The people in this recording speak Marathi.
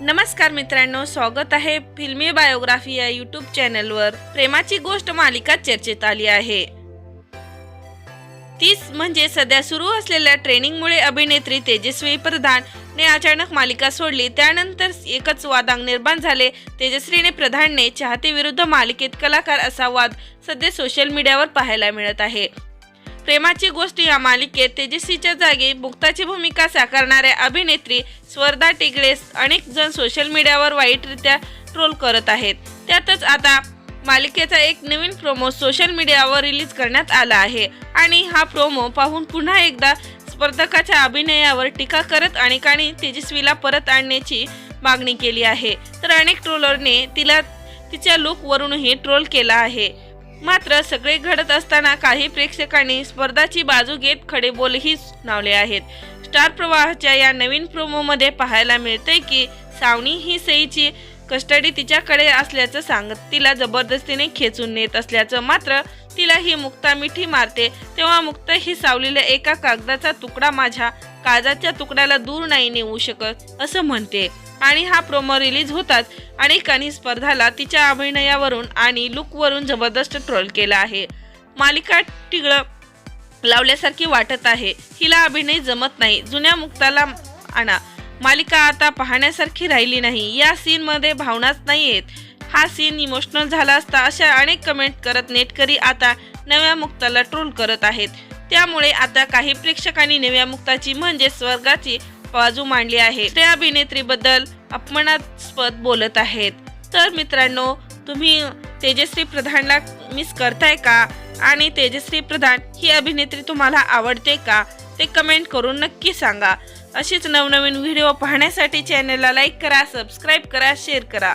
नमस्कार मित्रांनो स्वागत आहे फिल्मी बायोग्राफी या युट्यूब चॅनलवर. प्रेमाची गोष्ट मालिका चर्चेत आली आहे. तीच म्हणजे सध्या सुरू असलेल्या ट्रेनिंगमुळे अभिनेत्री तेजस्वी प्रधान ने अचानक मालिका सोडली. त्यानंतर एकच वादांग निर्माण झाले. तेजश्रीने प्रधानने चाहते विरुद्ध मालिकेत कलाकार असा वाद सध्या सोशल मीडियावर पाहायला मिळत आहे. प्रेमाची गोष्ट या मालिकेत तेजस्वीच्या जागी मुक्ताची भूमिका साकारणाऱ्या अभिनेत्री स्वर्धा टिगळे अनेक जण सोशल मीडियावर वाईटरित्या ट्रोल करत आहेत. त्यातच आता मालिकेचा एक नवीन प्रोमो सोशल मीडियावर रिलीज करण्यात आला आहे. आणि हा प्रोमो पाहून पुन्हा एकदा स्पर्धकाच्या अभिनयावर टीका करत अनेकांनी तेजस्वीला परत आणण्याची मागणी केली आहे. तर अनेक ट्रोलरने तिला तिच्या लुकवरूनही ट्रोल केला आहे. मात्र सगळे घडत असताना काही प्रेक्षकांनी स्पर्धाची बाजू घेत खडे बोलही सुनावले आहेत. स्टार प्रवाहाच्या या नवीन प्रोमोमध्ये पाहायला मिळते की सावणी ही सईची कस्टडी तिच्याकडे असल्याचं सांगत तिला जबरदस्तीने खेचून नेत असल्याचं मात्र तिला ही मुक्ता मिठी मारते. तेव्हा मुक्ता ही सावलीला एका कागदाचा तुकडा माझ्या काळजाच्या तुकड्याला दूर नाही नेऊ शकत असं म्हणते. आणि हा प्रोमो रिलीज होताच. अनेकांनी स्पर्धाला तिच्या अभिनयावरून आणि लुकवरून जबरदस्त ट्रोल केला आहे. मालिका टिगळं लावल्यासारखी वाटत आहे. हिला अभिनय जमत नाही. जुन्या मुक्ताला आणा. मालिका आता पाहण्यासारखी राहिली नाही. या सीनमध्ये भावनाच नाही आहेत हा सीन इमोशनल झाला असता अशा अनेक कमेंट करत नेटकरी आता नव्या मुक्ताला ट्रोल करत आहेत. त्यामुळे आता काही प्रेक्षकांनी नव्या मुक्ताची म्हणजे स्वर्गाची बाजू मांडली आहे. त्या अभिनेत्रीबद्दल अपमानास्पद बोलत आहेत. तर मित्रांनो तुम्ही तेजश्री प्रधानला मिस करताय का? आणि तेजश्री प्रधान ही अभिनेत्री तुम्हाला आवडते का? ते कमेंट करून नक्की सांगा. अशीच नवनवीन व्हिडिओ पाहण्यासाठी चॅनलला लाईक करा सबस्क्राईब करा शेअर करा.